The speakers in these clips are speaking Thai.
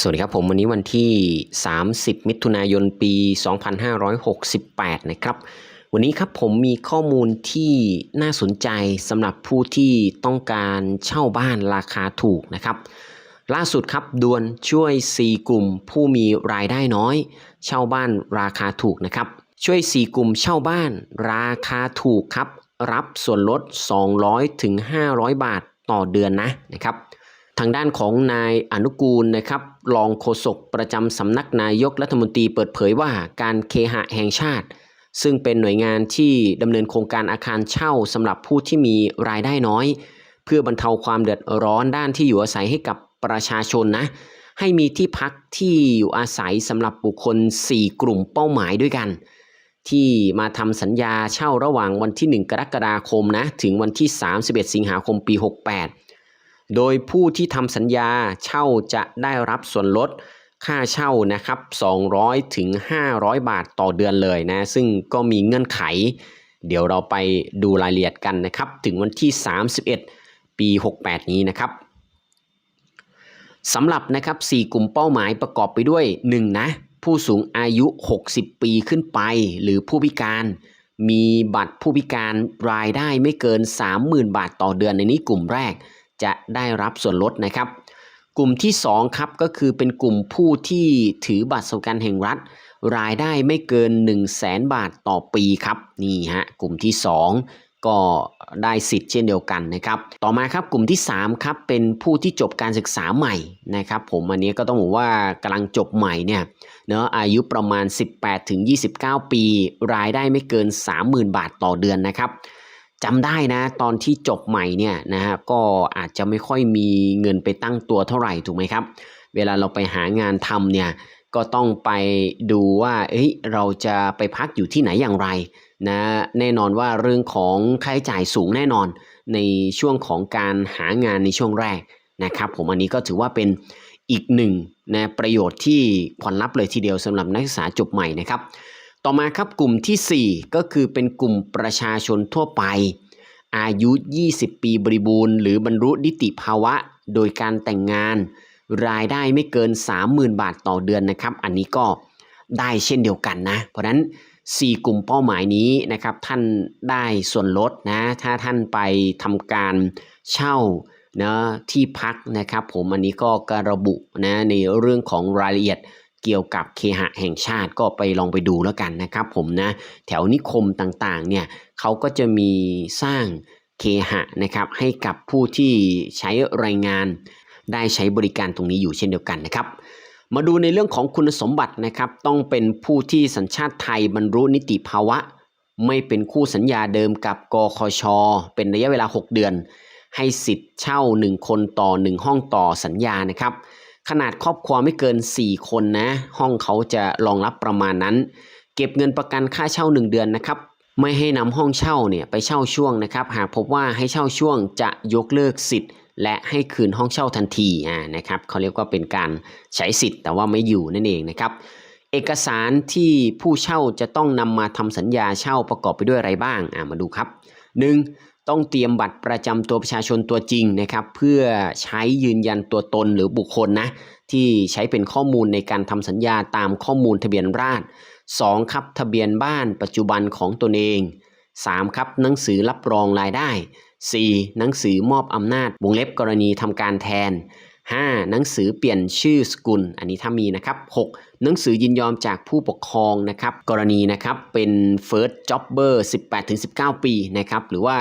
สวัสดีครับผมวันนี้วันที่ 30 มิถุนายนปี 2568 นะครับ วันนี้ครับผมมีข้อมูลที่น่าสนใจสำหรับผู้ที่ต้องการเช่าบ้านราคาถูกนะครับ ล่าสุดครับดวนช่วย 4 กลุ่มผู้มีรายได้น้อย เช่าบ้านราคาถูกนะครับ ช่วย 4 กลุ่มเช่าบ้านราคาถูกครับ รับส่วนลด 200ถึง500 บาทต่อเดือนนะนะครับ ทางด้านของนายอนุกูลนะครับรองโฆษกประจำสำนักนายกรัฐมนตรีเปิดเผยว่าการเคหะแห่งชาติ ซึ่งเป็นหน่วยงานที่ดำเนินโครงการอาคารเช่าสำหรับผู้ที่มีรายได้น้อย เพื่อบรรเทาความเดือดร้อนด้านที่อยู่อาศัยให้กับประชาชนนะ ให้มีที่พักที่อยู่อาศัยสำหรับบุคคล 4 กลุ่มเป้าหมายด้วยกัน ที่มาทำสัญญาเช่าระหว่างวันที่ 1 กรกฎาคมนะถึงวันที่ 31 สิงหาคมปี 68 โดยผู้ที่ทำสัญญาเช่าจะได้รับส่วนลดค่าเช่านะครับ 200ถึง500 บาทต่อเดือนเลยนะ ซึ่งก็มีเงื่อนไข เดี๋ยวเราไปดูรายละเอียดกันนะครับ ถึงวันที่ 31 ปี 68 นี้นะครับสำหรับนะครับ 4 กลุ่มเป้าหมายประกอบไปด้วย 1 นะ ผู้สูงอายุ 60 ปีขึ้นไป หรือผู้พิการ มีบัตรผู้พิการรายได้ไม่เกิน 30,000 บาทต่อเดือนในนี้กลุ่มแรก จะได้รับส่วนลดนะครับ กลุ่มที่ 2 ครับก็คือเป็นกลุ่มผู้ที่ถือบัตรสวัสดิการแห่งรัฐ รายได้ไม่เกิน 1 0 0 0 0แบาทต่อปีครับนี่ฮะกลุ่มที่ 2ก็ได้สิทธิ์เช่นเดียวกันนะครับ ต่อมาครับกลุ่มที่ 3 ครับ เป็นผู้ที่จบการศึกษาใหม่นะครับ ผมอันนี้ก็ต้องบอกว่ากำลังจบใหม่เนี่ยเนาะอายุประมาณ 18ถึง29 ปี รายได้ไม่เกิน 30,000 บาทต่อเดือนนะครับ จำได้นะ ตอนที่จบใหม่เนี่ยนะฮะก็อาจจะไม่ค่อยมีเงินไปตั้งตัวเท่าไหร่ถูกไหมครับ เวลาเราไปหางานทำเนี่ยก็ต้องไปดูว่าเอ้ยเราจะไปพักอยู่ที่ไหนอย่างไรนะแน่นอนว่าเรื่องของค่าใช้จ่ายสูงแน่นอน ในช่วงของการหางานในช่วงแรกนะครับผมอันนี้ก็ถือว่าเป็นอีกหนึ่งนะประโยชน์ที่ขวัญรับเลยทีเดียวสำหรับนักศึกษาจบใหม่นะครับ ต่อมาครับกลุ่มทีสี่ 4 ก็คือเป็นกลุ่มประชาชนทั่วไป อายุ 20 ปีบริบูรณ์ หรือบรรลุนิติภาวะ โดยการแต่งงาน รายได้ไม่เกิน 30,000 บาทต่อเดือนนะครับ อันนี้ก็ได้เช่นเดียวกันนะ เพราะฉะนั้น 4 กลุ่มเป้าหมายนี้นะครับ ท่านได้ส่วนลดนะ ถ้าท่านไปทำการเช่านะที่พักนะครับ ผมอันนี้ก็กระบุนะในเรื่องของรายละเอียด เกี่ยวกับเคหะแห่งชาติก็ไปลองไปดูแล้วกันนะครับผมนะแถวนิคมต่างๆเนี่ยเขาก็จะมีสร้างเคหะนะครับให้กับผู้ที่ใช้แรงงานได้ใช้บริการตรงนี้อยู่เช่นเดียวกันนะครับ มาดูในเรื่องของคุณสมบัตินะครับ ต้องเป็นผู้ที่สัญชาติไทยบรรลุนิติภาวะ ไม่เป็นคู่สัญญาเดิมกับกคช เป็นระยะเวลา 6 เดือน ให้สิทธิ์เช่า 1 คนต่อ 1 ห้องต่อสัญญานะครับ ขนาดครอบครัวไม่เกิน 4 คนนะ ห้องเขาจะรองรับประมาณนั้น เก็บเงินประกันค่าเช่า 1 เดือนนะครับไม่ให้นำห้องเช่าเนี่ยไปเช่าช่วงนะครับ หากพบว่าให้เช่าช่วงจะยกเลิกสิทธิ์ และให้คืนห้องเช่าทันทีอ่านะครับเขาเรียกว่าเป็นการใช้สิทธิ์แต่ว่าไม่อยู่นั่นเองนะครับ เอกสารที่ผู้เช่าจะต้องนำมาทำสัญญาเช่าประกอบไปด้วยอะไรบ้างอ่ามาดูครับ 1. ต้องเตรียมบัตรประจำตัวประชาชนตัวจริงนะครับ เพื่อใช้ยืนยันตัวตนหรือบุคคลนะ ที่ใช้เป็นข้อมูลในการทำสัญญาตามข้อมูลทะเบียนราษฎร 2. ครับทะเบียนบ้านปัจจุบันของตนเอง 3. ครับหนังสือรับรองรายได้ 4. หนังสือมอบอำนาจวงเล็บกรณีทำการแทน 5. หนังสือเปลี่ยนชื่อสกุล อันนี้ถ้ามีนะครับ 6. หนังสือยินยอมจากผู้ปกครองนะครับ กรณีนะครับเป็น first jobber 18-19 ปีนะครับ หรือว่า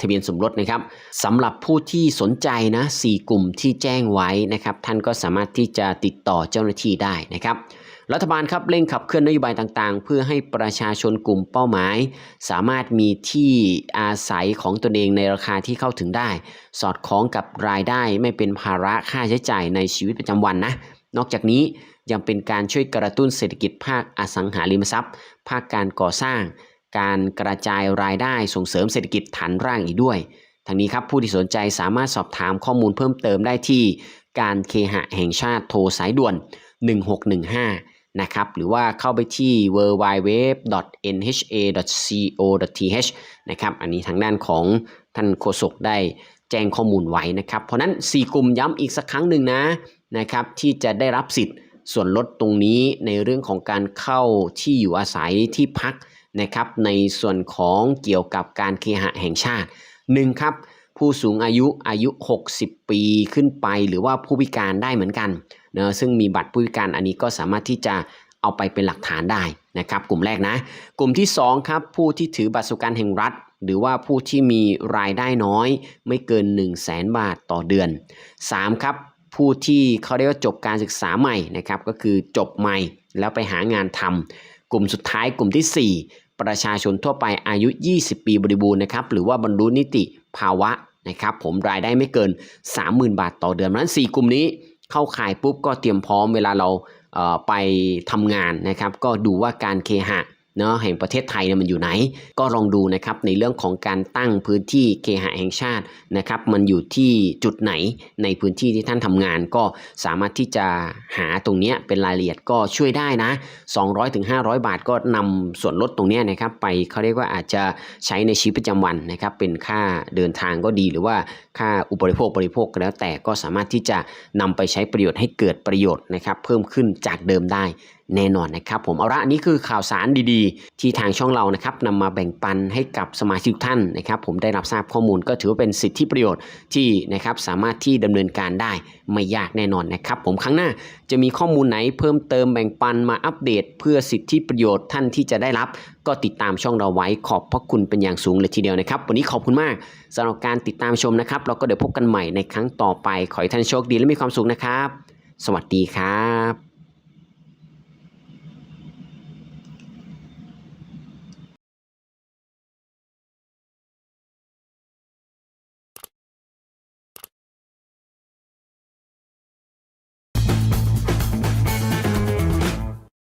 ทะเบียนสมรสนะครับสำหรับผู้ที่สนใจนะ4กลุ่มที่แจ้งไว้นะครับ ท่านก็สามารถที่จะติดต่อเจ้าหน้าที่ได้นะครับ รัฐบาลครับเร่งขับเคลื่อนนโยบายต่างๆ เพื่อให้ประชาชนกลุ่มเป้าหมาย สามารถมีที่อาศัยของตนเองในราคาที่เข้าถึงได้ สอดคล้องกับรายได้ไม่เป็นภาระค่าใช้จ่ายในชีวิตประจำวันนะนอกจากนี้ยังเป็นการช่วยกระตุ้นเศรษฐกิจภาคอสังหาริมทรัพย์ ภาคการก่อสร้าง การกระจายรายได้ส่งเสริมเศรษฐกิจฐานร่างอีกด้วยทางนี้ครับผู้ที่สนใจสามารถสอบถามข้อมูลเพิ่มเติมได้ที่การเคหะแห่งชาติโทรสายด่วน 1615 นะครับ หรือว่าเข้าไปที่ www.nha.co.th นะครับอันนี้ทางด้านของท่านโฆษกได้แจ้งข้อมูลไว้นะครับ เพราะนั้น 4 กลุ่มย้ำอีกสักครั้งหนึ่งนะนะครับที่จะได้รับสิทธิ์ส่วนลดตรงนี้ในเรื่องของการเข้าที่อยู่อาศัยที่พัก นะครับในส่วนของเกี่ยวกับการเคหะแห่งชาติ 1. ครับผู้สูงอายุอายุ 60 ปีขึ้นไปหรือว่าผู้พิการได้เหมือนกันนะซึ่งมีบัตรผู้พิการอันนี้ก็สามารถที่จะเอาไปเป็นหลักฐานได้นะครับกลุ่มแรกนะ กลุ่มที่ 2 ครับ ผู้ที่ถือบัตรสวัสดิการแห่งรัฐ หรือว่าผู้ที่มีรายได้น้อย ไม่เกิน 1 0 0 0 0แบาทต่อเดือน 3. ครับผู้ที่เขาเรียกว่าจบการศึกษาใหม่นะครับก็คือจบใหม่แล้วไปหางานทำกลุ่มสุดท้ายกลุ่มทีสี่4 ประชาชนทั่วไปอายุ 20 ปีบริบูรณ์นะครับหรือว่าบรรลุนิติภาวะนะครับผมรายได้ไม่เกิน 30,000 บาทต่อเดือนนั้น 4 กลุ่มนี้เข้าข่ายปุ๊บก็เตรียมพร้อมเวลาเราเไปทำงานนะครับ ก็ดูว่าการเคหะ เนาะแห่งประเทศไทยเนี่ยมันอยู่ไหน ก็ลองดูนะครับในเรื่องของการตั้งพื้นที่เคหะแห่งชาตินะครับ มันอยู่ที่จุดไหนในพื้นที่ที่ท่านทำงาน ก็สามารถที่จะหาตรงเนี้ยเป็นรายละเอียดก็ช่วยได้นะ 200-500ถึง500บาทก็นำส่วนลดตรงเนี้ยนะครับไปเขาเรียกว่าอาจจะใช้ในชีวิตประจำวันนะครับเป็นค่าเดินทางก็ดีหรือว่าค่าอุปโภคบริโภคก็แล้วแต่ก็สามารถที่จะนำไปใช้ประโยชน์ให้เกิดประโยชน์นะครับเพิ่มขึ้นจากเดิมได้ แน่นอนนะครับ ผมเอาละนนี้คือข่าวสารดีๆ ที่ทางช่องเรานะครับนำมาแบ่งปันให้กับสมาชิกทุกท่านนะครับ ผมได้รับทราบข้อมูลก็ถือว่าเป็นสิทธิประโยชน์ที่นะครับสามารถที่ดำเนินการได้ไม่ยากแน่นอนนะครับ ผมครั้งหน้าจะมีข้อมูลไหนเพิ่มเติมแบ่งปันมาอัปเดต เพื่อสิทธิประโยชน์ท่านที่จะได้รับ ก็ติดตามช่องเราไว้ขอบพระคุณเป็นอย่างสูงเลยทีเดียวนะครับ วันนี้ขอบคุณมากสำหรับการติดตามชมนะครับเราก็เดี๋ยวพบกันใหม่ในครั้งต่อไป ขอให้ท่านโชคดีและมีความสุขนะครับ สวัสดีครับ